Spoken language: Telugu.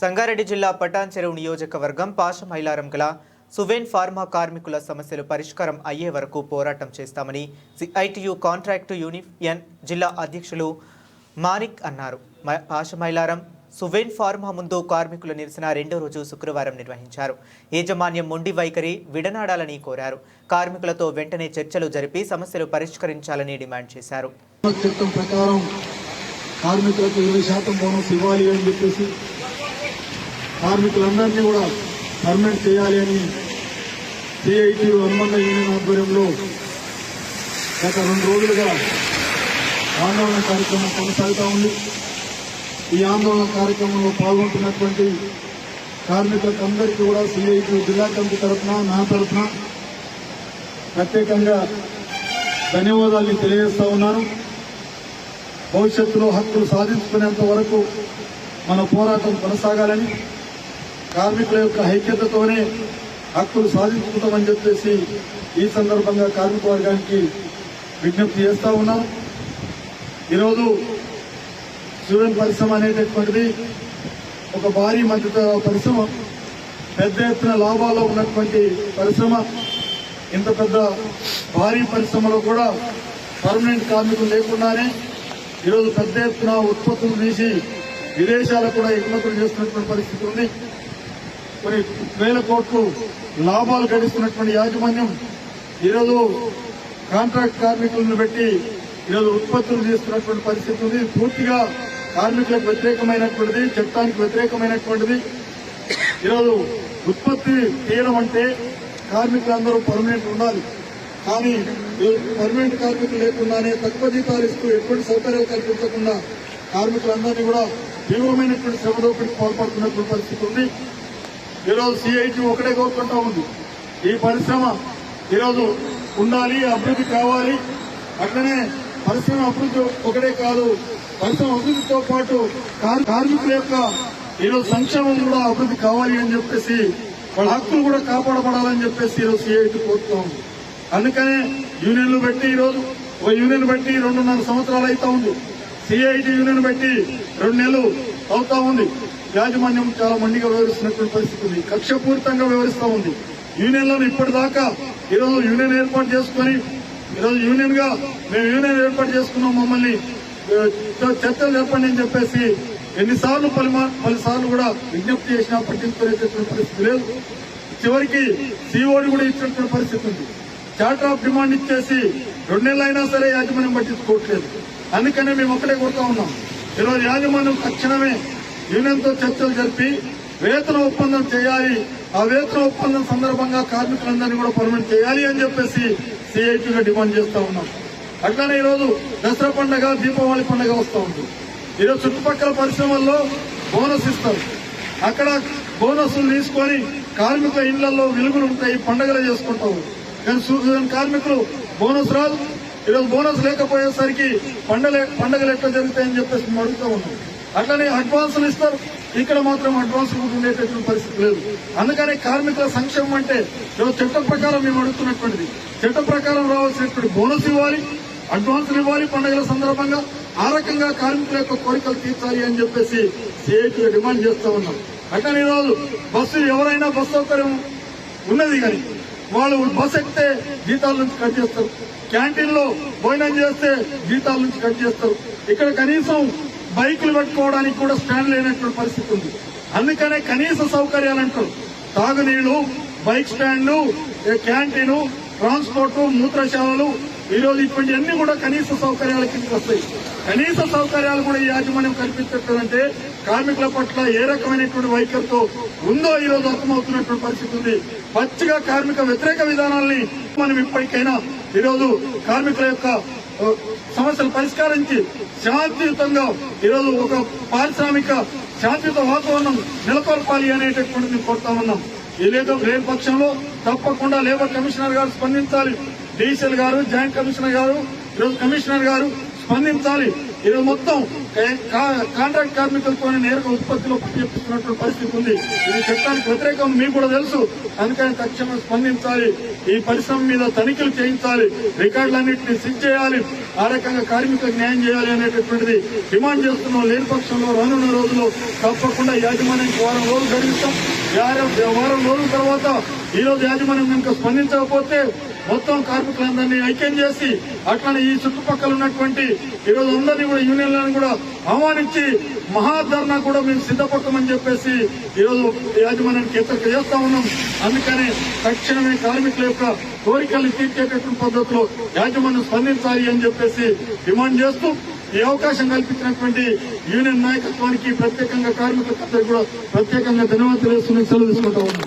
సంగారెడ్డి జిల్లా పటాన్ చెరువు నియోజకవర్గం పాషమైలారం గల సువేన్ ఫార్మా కార్మికుల సమస్యలు పరిష్కారం అయ్యే వరకు పోరాటం చేస్తామని సిఐటియు కాంట్రాక్టు యూనియన్ జిల్లా అధ్యక్షులు మానిక్ అన్నారు. మ- పాషమైలారం సువేన్ ఫార్మా ముందు కార్మికుల నిరసన రెండో రోజు శుక్రవారం నిర్వహించారు. యాజమాన్యం మొండి వైఖరి విడనాడాలని కోరారు. కార్మికులతో వెంటనే చర్చలు జరిపి సమస్యలు పరిష్కరించాలని డిమాండ్ చేశారు. చట్టం ప్రకారం కార్మికులకు ఇరవై శాతం బోనస్ ఇవ్వాలి అని చెప్పేసి కార్మికులందరినీ కూడా పర్మనెంట్ చేయాలి అని సిఐటి అనుబంధ యూనియన్ ఆధ్వర్యంలో గత రెండు రోజులుగా ఆందోళన కార్యక్రమం కొనసాగుతూ ఉంది. ఈ ఆందోళన కార్యక్రమంలో పాల్గొంటున్నటువంటి కార్మికులందరికీ కూడా సిఐటి జిల్లా కమిటీ తరఫున నా తరఫున ప్రత్యేకంగా ధన్యవాదాలు తెలియజేస్తా ఉన్నాను. భవిష్యత్తులో హక్కులు సాధించుకునేంత వరకు మన పోరాటం కొనసాగాలని కార్మికుల యొక్క ఐక్యతతోనే హక్కులు సాధించుకుంటామని చెప్పేసి ఈ సందర్భంగా కార్మిక వర్గానికి విజ్ఞప్తి చేస్తా ఉన్నాం. ఈరోజు శివన్ పరిశ్రమ అనేటటువంటిది ఒక భారీ మద్దతు పరిశ్రమ పెద్ద ఎత్తున లాభాల్లో ఉన్నటువంటి పరిశ్రమ ఇంత పెద్ద భారీ పరిశ్రమలో కూడా పర్మనెంట్ కార్మికులు లేకుండానే ఈరోజు పెద్ద ఎత్తున ఉత్పత్తులు తీసి విదేశాలకు కూడా ఎగుమతులు చేస్తున్నటువంటి పరిస్థితి ఉంది. కొన్ని వేల కోట్లు లాభాలు గడిస్తున్నటువంటి యాజమాన్యం ఈరోజు కాంట్రాక్ట్ కార్మికులను పెట్టి ఈరోజు ఉత్పత్తులు చేస్తున్నటువంటి పరిస్థితి ఉంది. పూర్తిగా కార్మికులకు వ్యతిరేకమైనటువంటిది చట్టానికి వ్యతిరేకమైనటువంటిది. ఈరోజు ఉత్పత్తి తీయడం అంటే కార్మికులందరూ పర్మనెంట్ ఉండాలి. కానీ పర్మనెంట్ కార్మికులు లేకుండానే తక్కువ జీతాలు ఇస్తూ ఎటువంటి సౌకర్యాలు కల్పించకుండా కార్మికులందరినీ కూడా తీవ్రమైనటువంటి శ్రమ దోపిడికి పాల్పడుతున్నటువంటి పరిస్థితి ఉంది. ఈరోజు సిఐటి ఒకటే కోరుకుంటా ఉంది. ఈ పరిశ్రమ ఈరోజు ఉండాలి అభివృద్ధి కావాలి. అట్లనే పరిశ్రమ అభివృద్ధి ఒకటే కాదు పరిశ్రమ అభివృద్ధితో పాటు కార్మికుల యొక్క ఈరోజు సంక్షేమం కూడా అభివృద్ధి కావాలి అని చెప్పేసి వాళ్ళ హక్కులు కూడా కాపాడబడాలని చెప్పేసి ఈరోజు సిఐటి కోరుతా ఉంది. అందుకనే యూనియన్లు పెట్టి ఈరోజు ఒక యూనియన్ బట్టి రెండున్నర సంవత్సరాలు అవుతా ఉంది. సిఐటి యూనియన్ బట్టి రెండు నెలలు అవుతా ఉంది. యాజమాన్యం చాలా మండిగా వ్యవహరిస్తున్నటువంటి పరిస్థితి ఉంది. కక్షపూరితంగా వ్యవహరిస్తూ ఉంది. యూనియన్లను ఇప్పటిదాకా ఈరోజు యూనియన్ ఏర్పాటు చేసుకొని ఈరోజు యూనియన్గా మేము యూనియన్ ఏర్పాటు చేసుకున్నాం మమ్మల్ని. చర్చలు చెప్పండి అని చెప్పేసి ఎన్నిసార్లు పలుమా పలుసార్లు కూడా విజ్ఞప్తి చేసినా పట్టించుకునేటటువంటి పరిస్థితి లేదు. చివరికి సిఓడి కూడా ఇచ్చినటువంటి పరిస్థితి ఉంది. చార్టర్ ఆఫ్ డిమాండ్ ఇచ్చేసి రెండు నెలలు అయినా సరే యాజమాన్యం పట్టించుకోవట్లేదు. అందుకనే మేము ఒక్కడే కొడతా ఉన్నాం. ఈరోజు యాజమాన్యం తక్షణమే యూనియన్తో చర్చలు జరిపి వేతన ఒప్పందం చేయాలి. ఆ వేతన ఒప్పందం సందర్భంగా కార్మికులందరినీ కూడా పర్మనెంట్ చేయాలి అని చెప్పేసి సిఐటిగా డిమాండ్ చేస్తా ఉన్నాం. అట్లానే ఈరోజు దసరా పండగ దీపావళి పండగ వస్తూ ఉంది. ఈరోజు చుట్టుపక్కల పరిశ్రమల్లో బోనస్ ఇస్తారు. అక్కడ బోనస్లు తీసుకొని కార్మికుల ఇళ్ళలో వెలుగులు ఉంటాయి పండగలు చేసుకుంటాము కానీ కార్మికులు బోనస్ రాదు. ఈరోజు బోనస్ లేకపోయేసరికి పండగ పండగలు ఎట్లా జరుగుతాయని చెప్పేసి మేము ఉన్నాం. అట్లనే అడ్వాన్సులు ఇస్తారు. ఇక్కడ మాత్రం అడ్వాన్స్ ఉండేటటువంటి పరిస్థితి లేదు. అందుకని కార్మికుల సంక్షేమం అంటే చట్టం ప్రకారం మేము అడుగుతున్నటువంటిది. చట్టం ప్రకారం రావాల్సినటువంటి బోనస్ ఇవ్వాలి అడ్వాన్సులు ఇవ్వాలి పండుగల సందర్భంగా. ఆ రకంగా కార్మికుల యొక్క కోరికలు తీర్చాలి అని చెప్పేసి సిఐటి డిమాండ్ చేస్తూ ఉన్నాం. అట్లనే ఈరోజు బస్సు ఎవరైనా బస్సు సౌకర్యం ఉన్నది కానీ వాళ్ళు బస్ ఎక్కితే జీతాల నుంచి కట్ చేస్తారు. క్యాంటీన్లో భోజనం చేస్తే జీతాల నుంచి కట్ చేస్తారు. ఇక్కడ కనీసం బైకులు పెట్టుకోవడానికి కూడా స్టాండ్ లేనటువంటి పరిస్థితి ఉంది. అందుకనే కనీస సౌకర్యాలు అంటారు తాగునీళ్ళు బైక్ స్టాండ్లు క్యాంటీను క్యాంటీన్ ట్రాన్స్పోర్ట్ మూత్రశాలలు ఈ రోజు ఇటువంటి అన్ని కూడా కనీస సౌకర్యాల కిందకి వస్తాయి. కనీస సౌకర్యాలు కూడా ఈ యాజమాన్యం కల్పించట్లేదంటే కార్మికుల పట్ల ఏ రకమైనటువంటి వైఖరితో ఉందో ఈ రోజు అర్థమవుతున్నటువంటి పరిస్థితి ఉంది. పచ్చిగా కార్మిక వ్యతిరేక విధానాల్ని మనం ఇప్పటికైనా ఈరోజు కార్మికుల యొక్క సమస్యలు పరిష్కరించి శాంతియుతంగా ఈరోజు ఒక పారిశ్రామిక శాంతియుత వాతావరణం నెలకొల్పాలి అనేటటువంటిది కోరుతా ఉన్నాం. ఈ లేదు లేని పక్షంలో తప్పకుండా లేబర్ కమిషనర్ గారు స్పందించాలి. డీసీఎల్ గారు జాయింట్ కమిషనర్ గారు ఈరోజు కమిషనర్ గారు స్పందించాలి. ఇది మొత్తం కా- కాంట్రాక్ట్ కార్మికులతో నేరుగా ఉత్పత్తిలో చేపిస్తున్నటువంటి పరిస్థితి ఉంది. ఇది చట్టానికి వ్యతిరేకం మీకు కూడా తెలుసు. అందుకని తక్షణం స్పందించాలి. ఈ పరిశ్రమ మీద తనిఖీలు చేయించాలి. రికార్డులన్నింటినీ సిజ్ చేయాలి. ఆ రకంగా కార్మికులకు న్యాయం చేయాలి అనేటటువంటిది డిమాండ్ చేస్తున్నాం. లేని పక్షంలో రానున్న రోజుల్లో తప్పకుండా యాజమాన్యానికి వారం రోజులు గడిపిస్తాం వారం వారం రోజుల తర్వాత ఈ రోజు యాజమాన్యం కనుక స్పందించకపోతే మొత్తం కార్మికులందరినీ ఐక్యం చేసి అట్లనే ఈ చుట్టుపక్కల ఉన్నటువంటి ఈ రోజు అందరినీ కూడా యూనియన్లను కూడా ఆహ్వానించి మహాధర్నా కూడా మేము సిద్ధపడతామని చెప్పేసి ఈరోజు యాజమాన్యానికి ఎత్తక చేస్తా ఉన్నాం. అందుకని తక్షణమే కార్మికుల యొక్క కోరికలు తీర్చేటటువంటి పద్ధతిలో యాజమాన్యం స్పందించాలి అని చెప్పేసి డిమాండ్ చేస్తూ ఈ అవకాశం కల్పించినటువంటి యూనియన్ నాయకత్వానికి ప్రత్యేకంగా కార్మికులకు కూడా ప్రత్యేకంగా ధన్యవాదాలు తెలుస్తున్న సెలవు తీసుకుంటా ఉన్నాం